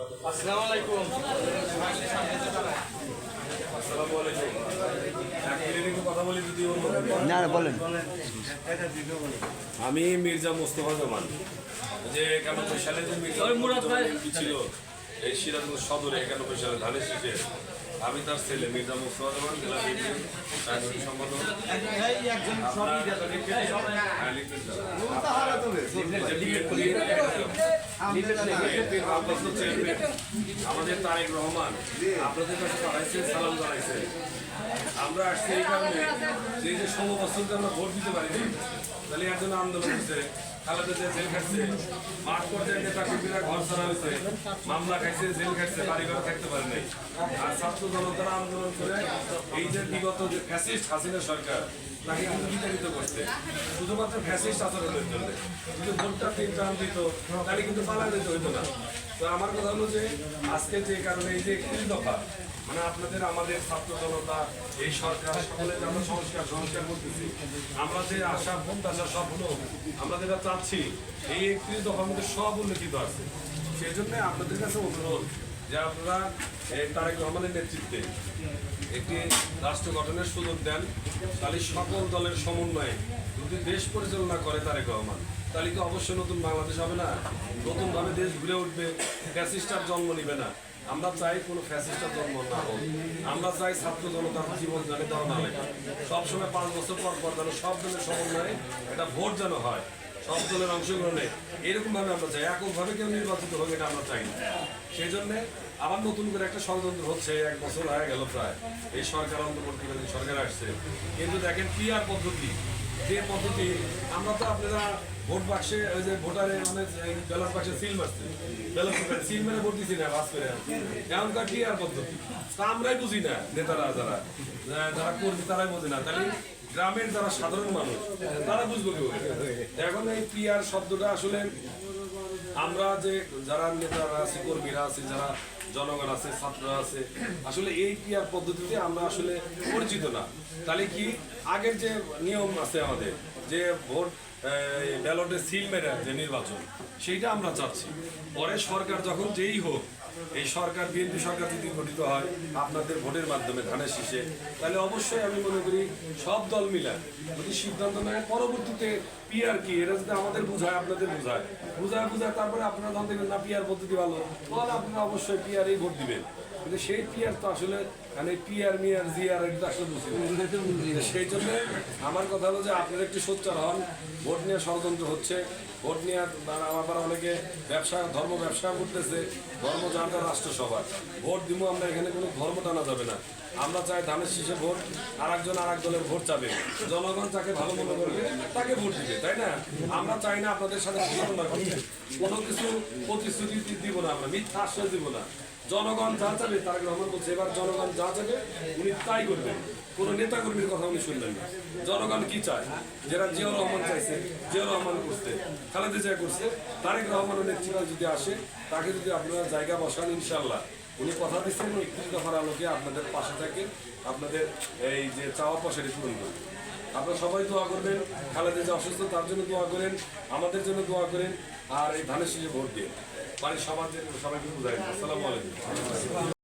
আসসালামু আলাইকুম। না বলেন। আমি মির্জা মোস্তফা জামান। যে একানব্বই সালে যে মির্জা ছিল এই সিরাজগঞ্জ সদরে একানব্বই সালে ধানের শীষে আমি তার ছেলে মির্জা মোস্তফা জামান জেলা বিএনপির সম্পাদক। আমাদের তারেক ভোট দিতে পারিনি, তাহলে এর আন্দোলন হচ্ছে জেল খাটছে, মাঠ পর্যায়ে ঘর ছাড়া মামলা খাইছে, জেল খাটছে বাড়ি ঘর থাকতে পারে নাই। আর ছাত্র জনতারা আন্দোলন করে এই যে বিগত যে ফ্যাসিস্ট হাসিনা সরকার, তাকে কিন্তু বিতাড়িত করছে। শুধুমাত্র ফ্যাসিস্ট আচরণের জন্য। যদি ভোটটা তিন টান দিত তাহলে কিন্তু পালা দিতে হইতো না। তো আমার কথা হলো যে, আজকে যে কারণে এই যে দফা মানে আপনাদের আমাদের ছাত্র জনতা, এই সরকার, সকলে আমরা সংস্কার সংস্কার করতেছি, আমরা যে আশা, প্রত্যাশা স্বপ্ন আমরা যেটা চাচ্ছি, এই একত্রিশ দফার মধ্যে সব উল্লেখিত আছে। সেই জন্য আপনাদের কাছে অনুরোধ যে আপনারা তারেক রহমানের নেতৃত্বে একটি রাষ্ট্র গঠনের সুযোগ দেন, তাহলে সকল দলের সমন্বয়ে যদি দেশ পরিচালনা করে তারেক রহমান, তাহলে কি অবশ্যই নতুন বাংলাদেশ হবে না? নতুনভাবে দেশ ঘুরে উঠবে, ফ্যাসিস্টার জন্ম নিবে না। আমরা চাই কোনো ফ্যাসিস্টার জন্ম না হোক। আমরা চাই ছাত্র জনতার জীবন জানে দেওয়া না লেখা। সবসময় পাঁচ বছর পর পর যেন সব দলের সমন্বয়ে একটা ভোট যেন হয়। সব দলের অংশগ্রহণে এরকম ভাবে আমরা চাই। এককভাবে কেউ নির্বাচিত হোক, এটা আমরা চাই না। সেই জন্য আবার নতুন করে একটা ষড়যন্ত্র হচ্ছে। এক বছর হয়ে গেল প্রায়। এই সরকার অন্তর্বর্তীকালীন সরকার আসছে। কিন্তু দেখেন পিআর পদ্ধতি? যে পদ্ধতি, আমরা তো আপনারা ভোট বাক্সে, ওই যে ভোটারে মানে ব্যালট বাক্সে সিল মারছে। ব্যালট সিল মেরে ভোট দিছি না, বাস করে এমনকার পিআর পদ্ধতি? তা আমরাই বুঝি না, নেতারা, যারা। যারা কর্মী, তারাই বোঝে না। তাহলে গ্রামের যারা সাধারণ মানুষ, তারা বুঝব কি এখন এই পিআর শব্দটা আসলে আমরা যে যারা নেতারা আছে, কর্মীরা আছে, যারা জনগণ আছে, ছাত্ররা আছে, আসলে এই ক্রিয়ার পদ্ধতিতে আমরা আসলে পরিচিত না। তাহলে কি আগের যে নিয়ম আছে আমাদের, যে ভোট ব্যালটে সিল মেরে যে নির্বাচন, সেইটা আমরা চাচ্ছি। পরে সরকার যখন যেই হোক এই সরকার, বিএনপি সরকার যদি গঠিত হয়, আপনাদের ভোটের মাধ্যমে ধানের শীষে, তাহলে অবশ্যই আমি মনে করি সব দল মিলে যদি সিদ্ধান্ত নেয়, পরবর্তীতে পিআর কি? এটা যদি আমাদের বুঝায়, আপনাদের বুঝায়। বুঝায় বুঝায়, তারপরে আপনারা যখন দেখবেন না, পিআর পদ্ধতি ভালো। তাহলে আপনারা অবশ্যই পিআরই ভোট দিবেন। কিন্তু সেই পিআর তো আসলে মানে পিআর, মিয়ার জিআর এটা তো আসলে বুঝি সেই জন্য আমার কথা হলো যে আপনারা একটু সোচ্চার হন। ভোট নিয়ে ষড়যন্ত্র হচ্ছে। ভোট নিয়ে আবার অনেকে ব্যবসা, ধর্ম ব্যবসা করতেছে। ধর্ম যার রাষ্ট্রসভা। ভোট দিব আমরা, এখানে কোনো ধর্ম টানা যাবে না। আমরা চাই ধানের শীষে ভোট আর একজন আর এক দলের ভোট চাবে। জনগণ তাকে ভালো মনে করবে, তাকে ভোট দিবে, তাই না? আমরা চাই না আপনাদের সাথে কোনো কিছু প্রতিশ্রুতি দিব না আমরা, মিথ্যা আশ্রয় দিব না। জনগণ যা চাবে তারেক রহমান বলছে এবার জনগণ যা চাবে, উনি তাই করবেন। কোনো নেতা কর্মীর কথা উনি শুনবেন না। জনগণ কি চায়? যারা জিয়াউর রহমান চাইছে, জিয়াউর রহমান করছে, খালেদা জিয়া করছে, তারেক রহমানের নেতৃত্বে যদি আসে, তাকে যদি আপনারা জায়গা বসান ইনশাল্লাহ উনি কথা দিচ্ছেন একত্রিশ দফার আলোকে আপনাদের পাশে থাকে, আপনাদের এই যে চাওয়া পয়সাটি পূরণ করবে। আপনারা সবাই দোয়া করবেন, খালেদা যে অসুস্থ, তার জন্য দোয়া করেন, আমাদের জন্য দোয়া করেন, আর এই ধানের শীষে ভোট দিয়ে বাড়ির সবার জন্য সবাইকে বুঝাই আসসালামু আলাইকুম।